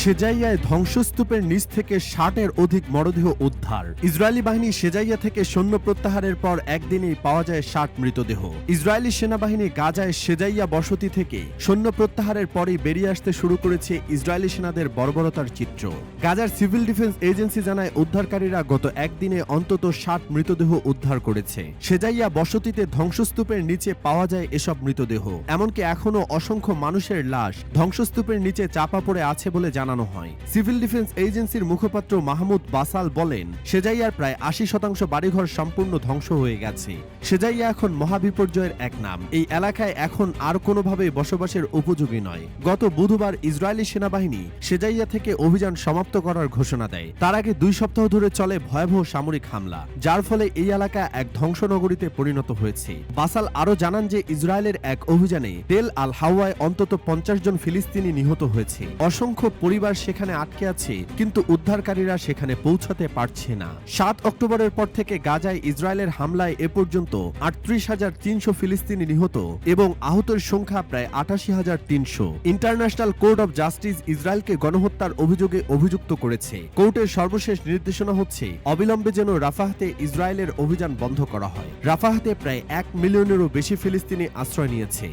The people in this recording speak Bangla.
সেজাইয়ায় ধ্বংসস্তূপের নিচ থেকে ষাটের অধিক মরদেহ উদ্ধার। ইসরায়েলি বাহিনী সেজাইয়া থেকে সৈন্য প্রত্যাহারের পর একদিনেই পাওয়া যায় ষাট মৃতদেহ। ইসরায়েলি সেনাবাহিনী গাজায় সেজাইয়া বসতি থেকে সৈন্য প্রত্যাহারের পরই বেরিয়ে আসতে শুরু করেছে ইসরায়েলি সেনাদের বর্বরতার চিত্র। গাজার সিভিল ডিফেন্স এজেন্সি জানায়, উদ্ধারকারীরা গত একদিনে অন্তত ষাট মৃতদেহ উদ্ধার করেছে। সেজাইয়া বসতিতে ধ্বংসস্তূপের নিচে পাওয়া যায় এসব মৃতদেহ। এমনকি এখনও অসংখ্য মানুষের লাশ ধ্বংসস্তূপের নিচে চাপা পড়ে আছে বলে জানানো হয়। সিভিল ডিফেন্স এজেন্সির মুখপাত্র মাহমুদ বাসাল বলেন, সেজাইয়ার প্রায় আশি শতাংশ বাড়িঘর সম্পূর্ণ ধ্বংস হয়ে গেছে। সেজাইয়া এখন মহাবিপর্যয়ের এক নাম। এই এলাকায় এখন আর কোনোভাবে বসবাসের উপযোগী নয়। গত বুধবার ইসরায়েলি সেনাবাহিনী সেজাইয়া থেকে অভিযান সমাপ্ত করার ঘোষণা দেয়। তার আগে দুই সপ্তাহ ধরে চলে ভয়াবহ সামরিক হামলা, যার ফলে এই এলাকা এক ধ্বংসনগরীতে পরিণত হয়েছে। বাসাল আরও জানান যে ইসরায়েলের এক অভিযানে তেল আল হাওয়ায় অন্তত পঞ্চাশ জন ফিলিস্তিনি নিহত হয়েছে। অসংখ্য পরিবার সেখানে আটকে আছে, কিন্তু উদ্ধারকারীরা সেখানে পৌঁছাতে পারছে না। সাত অক্টোবরের পর থেকে গাজায় ইসরায়েলের হামলায় এ পর্যন্ত আটত্রিশ হাজার তিনশো ফিলিস্তিনি নিহত এবং আহতের সংখ্যা প্রায় আটাশি হাজার তিনশো। ইন্টারন্যাশনাল কোর্ট অব জাস্টিস ইসরায়েলকে গণহত্যার অভিযোগে অভিযুক্ত করেছে। কোর্টের সর্বশেষ নির্দেশনা হচ্ছে, অবিলম্বে যেন রাফাহাতে ইসরায়েলের অভিযান বন্ধ করা হয়। রাফাহাতে প্রায় এক মিলিয়নেরও বেশি ফিলিস্তিনি আশ্রয় নিয়েছে।